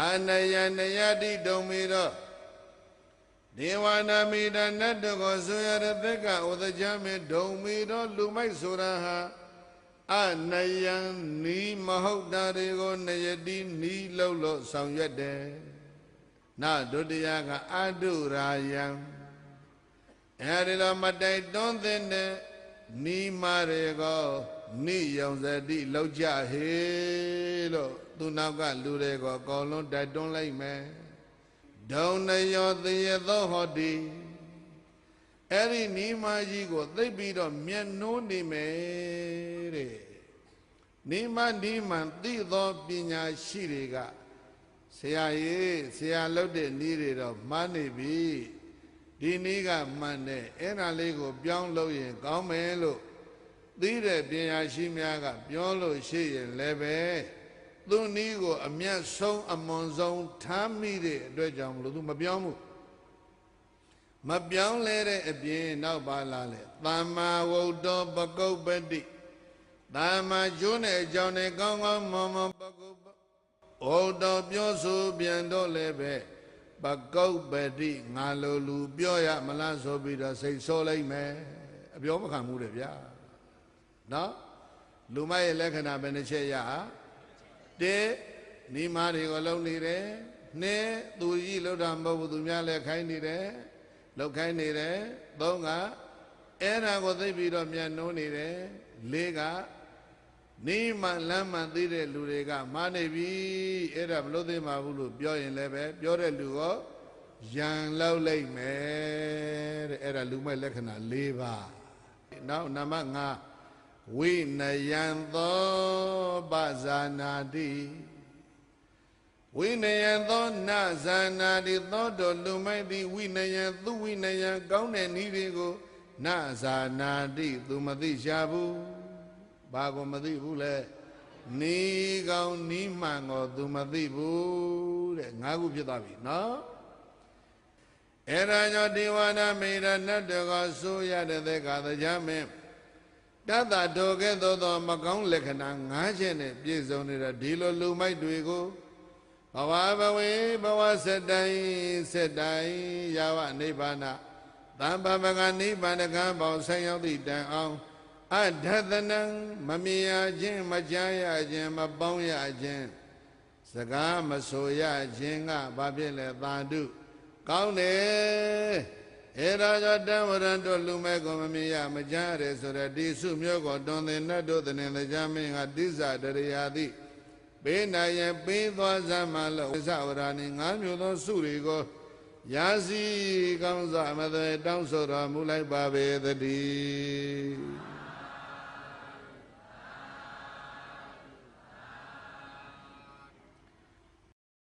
အာနယနယတိတုံမီတော့ဒေဝနာမိတနတ်တကောဆိုရတဲ့သက်ကဥဒကြမေဒုံမီတော့လူမိုက်ဆိုတာဟာအနယံနီမဟုတ်တာတွေကိုနယတိနီလို့လို့ဆောင်ရွက်တယ်နဒုတိယကအတုရာယံအဲဒီလိုမတိုက်တွန်းတဲ့နီမာရေကောနိယုံစတိလောက်ကြဟေလို့ သူနောက်ကလူတွေကိုအကုန်လုံးတိုက်တွန်းလိုက်မယ်ဒုံနယောသေယသောဟောတိအဲ့ဒီနီမာကြီးကိုသိပ်ပြီးတော့မျက်နှိုးနေမယ်တဲ့နီမနီမန်သိသောပညာရှိတွေကဆရာကြီးဆရာလုပ်တဲ့နီးတွေတော့မှန်းနေပြီဒီနီးကမှန်တယ်အဲ့ဒါလေးကို ပြောင်းလို့ရင်ကောင်းမယ်လို့သိတဲ့ပညာရှိများက ပြောလို့ရှိရင်လည်းပဲ သူနီးကိုအမျက်ဆုံးအမွန်ဆုံးထားမိတဲ့အတွက်ကြောင့်မလို့သူမပြောင်းဘူးမပြောင်းလဲတဲ့အပြင်နောက်ပါလာလေသမ္မာဝုဒ္ဓပကုပ္ပတိသမ္မာကျိုးနဲ့အကြောင်းနဲ့ကောင်းကောင်းမွန်မွန်ပကုပ္ပဝုဒ္ဓပြောဆိုပြန်တော့လည်းပဲပကုပ္ပတိငါလိုလူပြောရမလားဆိုပြီးတော့စိတ်ဆိုးလိုက်မယ်အပြောမခံဘူးတဲ့ဗျာနော်လူမရဲ့လက္ခဏာဘယ်နှချက်ရ တေနိမာတွေကိုလုံနေတယ်နှစ်သူကြီးလှုပ်တာမဟုတ်ဘူးသူများလည်းခိုင်းနေတယ်လှုပ်ခိုင်းနေတယ်သုံးကအဲ့ဒါကိုသိပြီးတော့မြန်နှိုးနေတယ်လေးကနိမလမ်းမှန်သိတဲ့လူတွေကမာနေပြီအဲ့ဒါမလို့သိမှာဘူးလို့ပြောရင်လည်းပဲပြောတဲ့လူကိုရန်လောက်လိုက်မယ်တဲ့အဲ့ဒါလူမဲ့လက္ခဏာ၄ပါးနောက်နံပါတ်5 ဝိနယံသောပဇာနာတိဝိနယံသောနဇာနာတိသောတော်လူမိုက်သည်ဝိနယံသူဝိနယံကောင်းတဲ့နည်းတွေကိုနဇာနာတိသူမသိရှာဘူးဘာကိုမသိဘူးလဲနီးကောင်းနီးမှန်ကိုသူမသိဘူးတဲ့ငါးခုဖြစ်သွားပြီနော်အဲ့ဒါကြောင့်ဒေဝနာမေရနတ်တော်ကဆိုရတဲ့ကတရားမင်း တသတောကဲ့သို့သောမကောင်းလက္ခဏာ၅ချက်နဲ့ပြည့်စုံနေတဲ့ဒီလိုလူမိုက်တွေကိုဘဝဘဝေဘဝစတိုင်းစတိုင်းယာဝနိဗ္ဗာန်သံပပကနိဗ္ဗာန်ကံပေါင်းဆိုင်ရောက်သည့်တန်အောင်အဓသနံမမြင်ရခြင်းမကြားရခြင်းမပေါင်းရခြင်းစကားမဆိုရခြင်းကဘာဖြစ်လဲသာဓုကောင်းတယ် အဲဒါကြောင့်တံဝရံတို့လူမဲကိုမမြင်ရမကြားရဆိုတဲ့ဒီစုမျိုးကိုတွန်သင်တတ်တို့တဲ့တရားမင်းကတိစ္ဆတရိယာတိပေးနိုင်ရင်ပေးသွားစမ်းမလို့သဝရဏီငါးမျိုးသောစုတွေကိုရာစီကောင်းစွာမသွေတောင်းဆိုတော်မူလိုက်ပါပေသတည်း